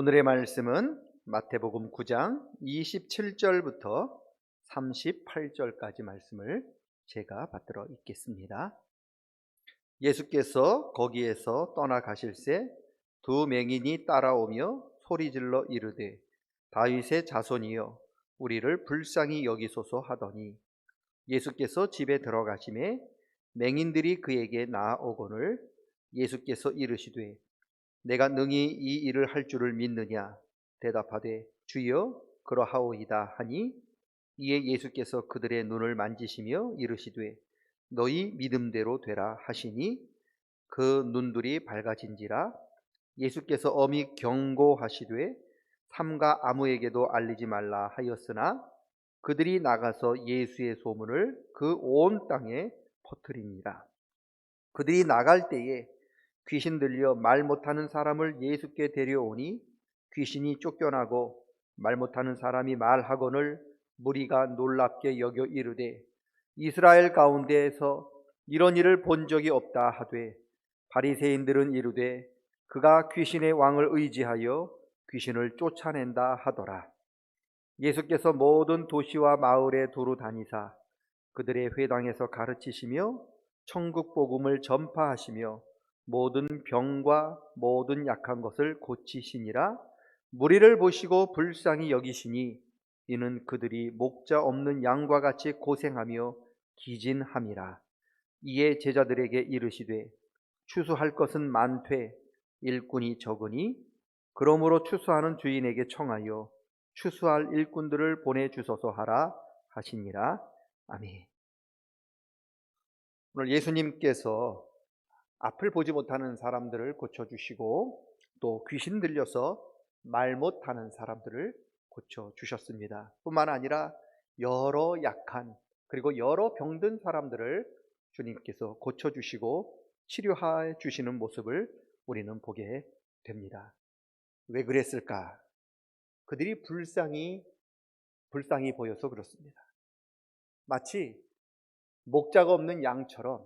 오늘의 말씀은 마태복음 9장 27절부터 38절까지 말씀을 제가 받들어 읽겠습니다. 예수께서 거기에서 떠나가실새 두 맹인이 따라오며 소리질러 이르되 다윗의 자손이여 우리를 불쌍히 여기소서 하더니 예수께서 집에 들어가심에 맹인들이 그에게 나아오거늘 예수께서 이르시되 내가 능히 이 일을 할 줄을 믿느냐 대답하되 주여 그러하오이다 하니 이에 예수께서 그들의 눈을 만지시며 이르시되 너희 믿음대로 되라 하시니 그 눈들이 밝아진지라 예수께서 엄히 경고하시되 삼가 아무에게도 알리지 말라 하였으나 그들이 나가서 예수의 소문을 그 온 땅에 퍼뜨립니다. 그들이 나갈 때에 귀신 들려 말 못하는 사람을 예수께 데려오니 귀신이 쫓겨나고 말 못하는 사람이 말하거늘 무리가 놀랍게 여겨 이르되 이스라엘 가운데에서 이런 일을 본 적이 없다 하되 바리새인들은 이르되 그가 귀신의 왕을 의지하여 귀신을 쫓아낸다 하더라. 예수께서 모든 도시와 마을에 두루 다니사 그들의 회당에서 가르치시며 천국 복음을 전파하시며 모든 병과 모든 약한 것을 고치시니라. 무리를 보시고 불쌍히 여기시니 이는 그들이 목자 없는 양과 같이 고생하며 기진함이라. 이에 제자들에게 이르시되 추수할 것은 많되 일꾼이 적으니 그러므로 추수하는 주인에게 청하여 추수할 일꾼들을 보내 주소서 하라 하시니라. 아멘. 오늘 예수님께서 앞을 보지 못하는 사람들을 고쳐주시고 또 귀신 들려서 말 못하는 사람들을 고쳐주셨습니다. 뿐만 아니라 여러 약한 그리고 여러 병든 사람들을 주님께서 고쳐주시고 치료해 주시는 모습을 우리는 보게 됩니다. 왜 그랬을까? 그들이 불쌍히, 불쌍히 보여서 그렇습니다. 마치 목자가 없는 양처럼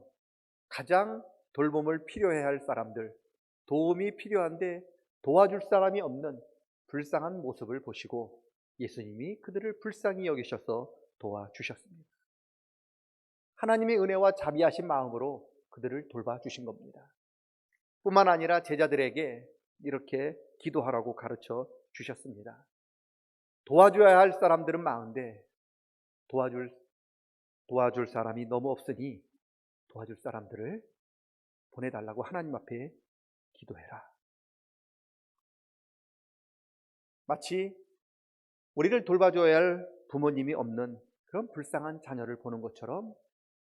가장 돌봄을 필요해 할 사람들, 도움이 필요한데 도와줄 사람이 없는 불쌍한 모습을 보시고 예수님이 그들을 불쌍히 여기셔서 도와주셨습니다. 하나님의 은혜와 자비하신 마음으로 그들을 돌봐주신 겁니다. 뿐만 아니라 제자들에게 이렇게 기도하라고 가르쳐 주셨습니다. 도와줘야 할 사람들은 많은데 도와줄 도와줄 사람이 너무 없으니 도와줄 사람들을 보내달라고 하나님 앞에 기도해라. 마치 우리를 돌봐줘야 할 부모님이 없는 그런 불쌍한 자녀를 보는 것처럼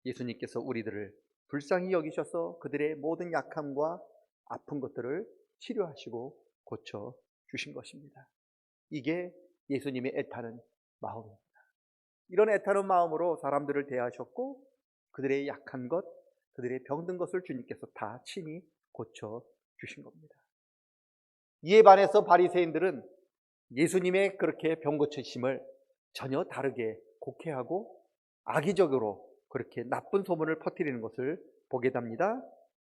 예수님께서 우리들을 불쌍히 여기셔서 그들의 모든 약함과 아픈 것들을 치료하시고 고쳐 주신 것입니다. 이게 예수님의 애타는 마음입니다. 이런 애타는 마음으로 사람들을 대하셨고 그들의 약한 것, 그들의 병든 것을 주님께서 다 친히 고쳐 주신 겁니다. 이에 반해서 바리새인들은 예수님의 그렇게 병 고치심을 전혀 다르게 곡해하고 악의적으로 그렇게 나쁜 소문을 퍼뜨리는 것을 보게 됩니다.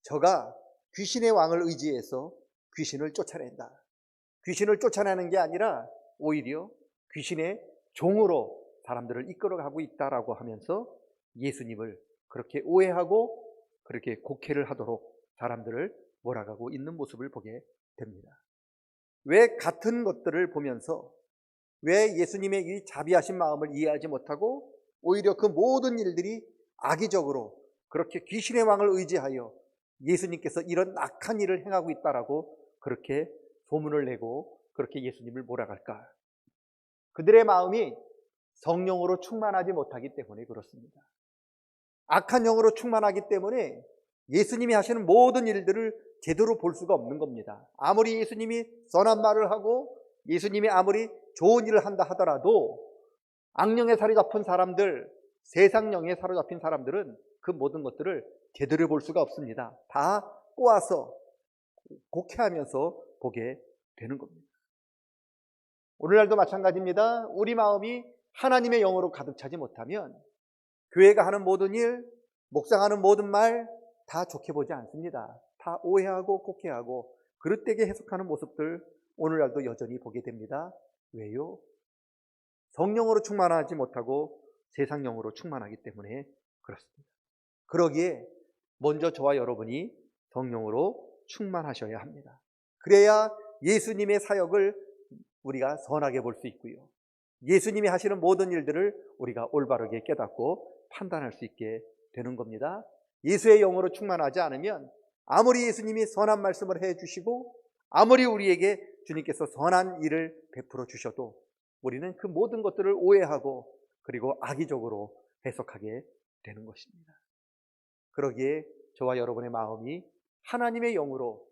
저가 귀신의 왕을 의지해서 귀신을 쫓아낸다. 귀신을 쫓아내는 게 아니라 오히려 귀신의 종으로 사람들을 이끌어가고 있다라고 하면서 예수님을 그렇게 오해하고 그렇게 곡해를 하도록 사람들을 몰아가고 있는 모습을 보게 됩니다. 왜 같은 것들을 보면서 왜 예수님의 이 자비하신 마음을 이해하지 못하고 오히려 그 모든 일들이 악의적으로 그렇게 귀신의 왕을 의지하여 예수님께서 이런 악한 일을 행하고 있다라고 그렇게 소문을 내고 그렇게 예수님을 몰아갈까? 그들의 마음이 성령으로 충만하지 못하기 때문에 그렇습니다. 악한 영으로 충만하기 때문에 예수님이 하시는 모든 일들을 제대로 볼 수가 없는 겁니다. 아무리 예수님이 선한 말을 하고 예수님이 아무리 좋은 일을 한다 하더라도 악령에 사로잡힌 사람들, 세상령에 사로잡힌 사람들은 그 모든 것들을 제대로 볼 수가 없습니다. 다 꼬아서 곡해하면서 보게 되는 겁니다. 오늘날도 마찬가지입니다. 우리 마음이 하나님의 영으로 가득 차지 못하면 교회가 하는 모든 일, 목상하는 모든 말 다 좋게 보지 않습니다. 다 오해하고 곡해하고 그릇되게 해석하는 모습들 오늘날도 여전히 보게 됩니다. 왜요? 성령으로 충만하지 못하고 세상령으로 충만하기 때문에 그렇습니다. 그러기에 먼저 저와 여러분이 성령으로 충만하셔야 합니다. 그래야 예수님의 사역을 우리가 선하게 볼 수 있고요. 예수님이 하시는 모든 일들을 우리가 올바르게 깨닫고 판단할 수 있게 되는 겁니다. 예수의 영으로 충만하지 않으면 아무리 예수님이 선한 말씀을 해 주시고 아무리 우리에게 주님께서 선한 일을 베풀어 주셔도 우리는 그 모든 것들을 오해하고 그리고 악의적으로 해석하게 되는 것입니다. 그러기에 저와 여러분의 마음이 하나님의 영으로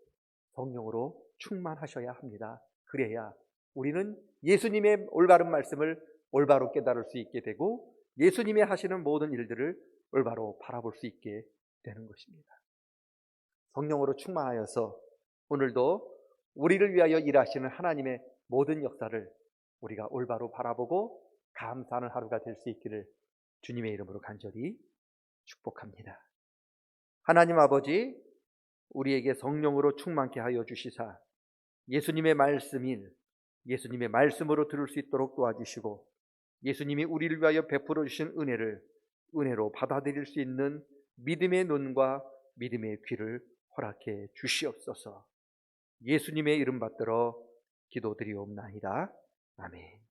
성령으로 충만하셔야 합니다. 그래야 우리는 예수님의 올바른 말씀을 올바로 깨달을 수 있게 되고 예수님의 하시는 모든 일들을 올바로 바라볼 수 있게 되는 것입니다. 성령으로 충만하여서 오늘도 우리를 위하여 일하시는 하나님의 모든 역사를 우리가 올바로 바라보고 감사하는 하루가 될 수 있기를 주님의 이름으로 간절히 축복합니다. 하나님 아버지, 우리에게 성령으로 충만케 하여 주시사 예수님의 말씀인 예수님의 말씀으로 들을 수 있도록 도와주시고 예수님이 우리를 위하여 베풀어 주신 은혜를 은혜로 받아들일 수 있는 믿음의 눈과 믿음의 귀를 허락해 주시옵소서. 예수님의 이름 받들어 기도드리옵나이다. 아멘.